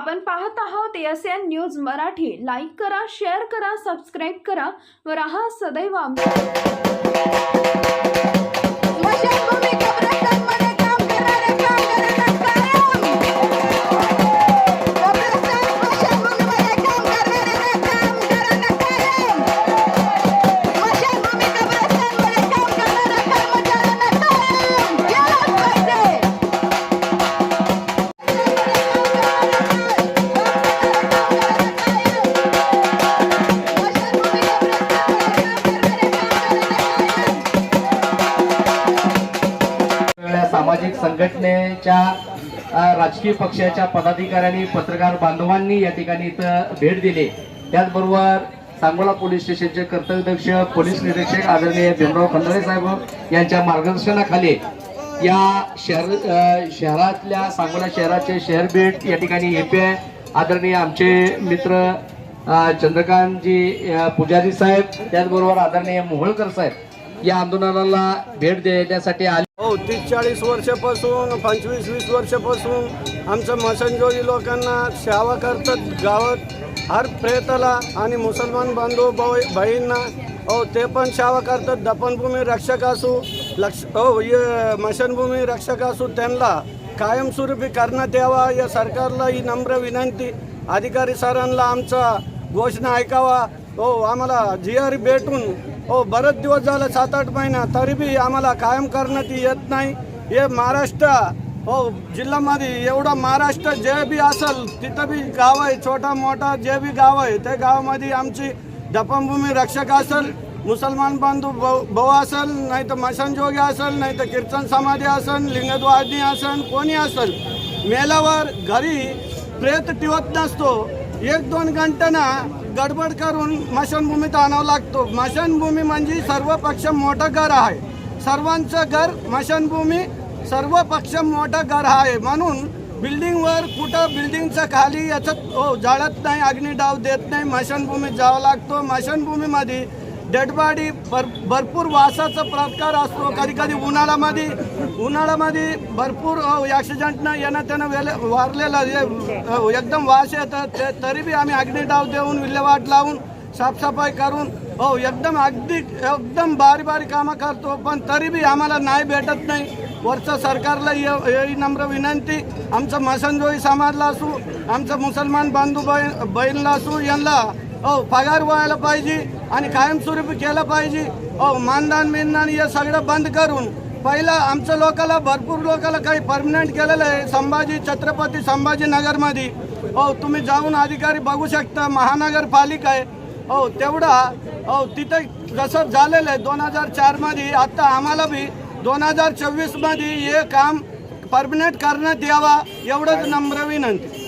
आपण पाहत आहोत S N news Marathi. Like करा शेअर करा सबस्क्राईब करा व राहा सदैव आमच्या सामाजिक संघटनेच्या राजकीय पक्षाच्या पदाधिकाऱ्यांनी पत्रकार बांधवांनी या ठिकाणी इथं भेट दिली. त्याचबरोबर सांगोला पोलीस स्टेशनचे कर्तव्यदक्ष पोलीस निरीक्षक आदरणीय भीमराव खंडाळे साहेब यांच्या मार्गदर्शनाखाली या शहर शहरातल्या सांगोला शहराचे शहर भेट या ठिकाणी एपी आदरणीय आमचे मित्र चंद्रकांतजी पुजारी साहेब त्याचबरोबर आदरणीय मोहोळकर साहेब या आंदोलनाला भेट देण्यासाठी आले. हो तीस चाळीस वर्षापासून पंचवीस वीस वर्षापासून आमचं मसनजोगी लोकांना सेवा करतात गावात. हर प्रेताला आणि मुसलमान बांधव भाऊ बहींना हो ते पण सेवा करतात. दफनभूमी रक्षक असू लक्ष हो ये मशनभूमी रक्षक असू त्यांना कायमस्वरूपी करण्यात यावा या सरकारला ही नम्र विनंती. अधिकारी सरांना आमचा घोषणा ऐकावा. हो आम्हाला जी आर भेटून हो बरेच दिवस झाले सात आठ महिना तरी बी आम्हाला कायम करण्यात येत नाही. हे महाराष्ट्र हो जिल्ह्यामध्ये एवढं महाराष्ट्र जे बी असेल तिथं बी गाव आहे छोटा मोठा जे बी गाव आहे त्या गावामध्ये आमची दफनभूमी रक्षक असेल मुसलमान बांधव भाऊ भाऊ असेल नाही तर मशानजोगी असेल नाही तर कीर्तन समाधी असेल लिंगद्वादी असेल कोणी असेल मेल्यावर घरी प्रेत ठेवत नसतो. एक दोन घंटाना गडबड करून मशानभूमीत आणावं लागतो. मशानभूमी म्हणजे सर्व पक्ष मोठं घर आहे. सर्वांचं घर मशानभूमी सर्व पक्ष मोठं घर आहे. म्हणून बिल्डिंगवर कुठं बिल्डिंगच्या खाली याच्यात हो जाळत नाही अग्नी डाव देत नाही मशानभूमीत जावं लागतो. मशानभूमीमध्ये डेडबॉडी भर भरपूर वासाचा प्रकार असतो. कधी कधी उन्हाळ्यामध्ये उन्हाळ्यामध्ये भरपूर ॲक्सिडेंटनं येणं त्यानं वेले वारलेलं हे, एकदम वास येतं ते तरी बी आम्ही अग्नी डाव देऊन विल्हेवाट लावून साफसफाई करून हो एकदम अगदी एकदम बारी बारी कामं करतो पण तरी बी आम्हाला नाही भेटत नाही. वरचं सरकारला ये- ही नम्र विनंती आमचं मसनजोई समाजला असू आमचं मुसलमान बांधू बहीण बहीणला असू यांना हो पगार व्हायला पाहिजे आणि कायमस्वरूपी केलं पाहिजे. हो मानधन बिनदान हे सगळं बंद करून पहिला आमच्या लोकाला भरपूर लोकाला काही परमनंट केलेलं आहे. संभाजी छत्रपती संभाजीनगरमध्ये हो तुम्ही जाऊन अधिकारी बघू शकता महानगरपालिका आहे. हो तेवढा हो तिथे जसं झालेलं आहे दोन हजार चारमध्ये आत्ता आम्हाला बी दोन हजार चोवीसमध्ये हे काम परमनंट करण्यात यावा एवढंच नम्र विनंती.